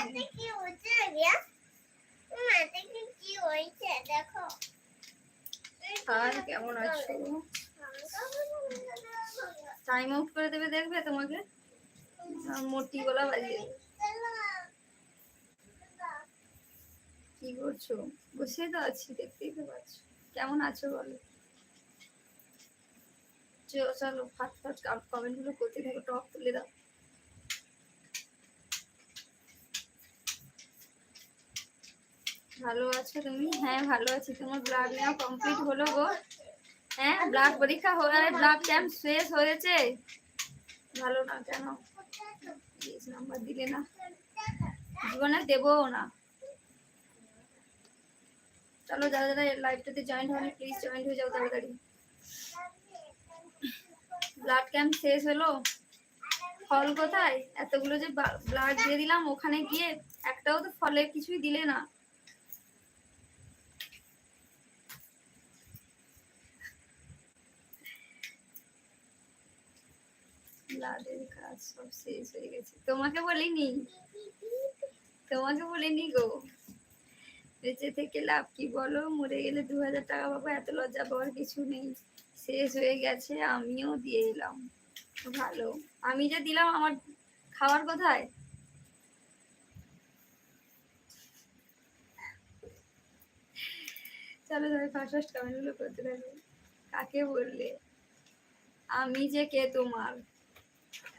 আর কেমন করে দেবে দেখবে তোমাকে? মোটি গলা বাজিয়ে। কি করছ? বসে তো আছি, দেখতেই তো পাচ্ছ। কেমন আছো বলো? চলো ফাট ফাট কমেন্টগুলো করতে থাকো টপ তুলে দাও। ভালো আছো তুমি? হ্যাঁ ভালো আছি। তোমার ব্লাড নেওয়া কমপ্লিট হলো গো। হ্যাঁ ব্লাড পরীক্ষা হয়ে ব্লাড ক্যাম্প শেষ হয়েছে। ভালো না কেন? নাম্বার দিলে না। জীবনে দেবো না। চলো, যারা যারা লাইভটাতে জয়েন্ট হয়নি প্লিজ জয়েন্ট হয়ে যাও তাড়াতাড়ি। ব্লাড ক্যাম্প শেষ হলো। ফল কোথায়? এতগুলো যে ব্লাড দিয়ে দিলাম, ওখানে গিয়ে একটাও তো ফলে কিছুই দিলে না। ব্লাডের কাজ সব শেষ হয়ে গেছে। তোমাকে বলিনি? তোমাকে বলিনি গো। বেঁচে থেকে লাভ কি বলো? মরে গেলে দু হাজার টাকা পাবো, এত লজ্জা পাওয়ার কিছু নেই। শেষ হয়ে গেছে, আমিও দিয়ে এলাম। ভালো। আমি যে দিলাম আমার খাওয়ার কোথায়? চলো তাহলে ফার্স্ট ফার্স্ট কমেন্টগুলো করতে থাকবে কাকে বললে? আমি যে কে তোমার?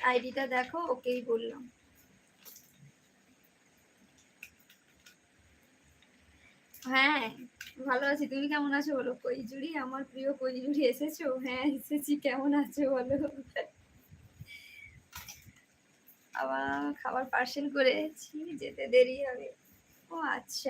আইডিটা দেখো, ওকেই বললাম। হ্যাঁ ভালো আছি। তুমি কেমন আছো বলো? কইজুড়ি আমার প্রিয় কইজুড়ি এসেছ? হ্যাঁ এসেছি। কেমন আছো বলো? আবার খাবার পার্সেল করেছি, যেতে দেরি হবে। ও আচ্ছা।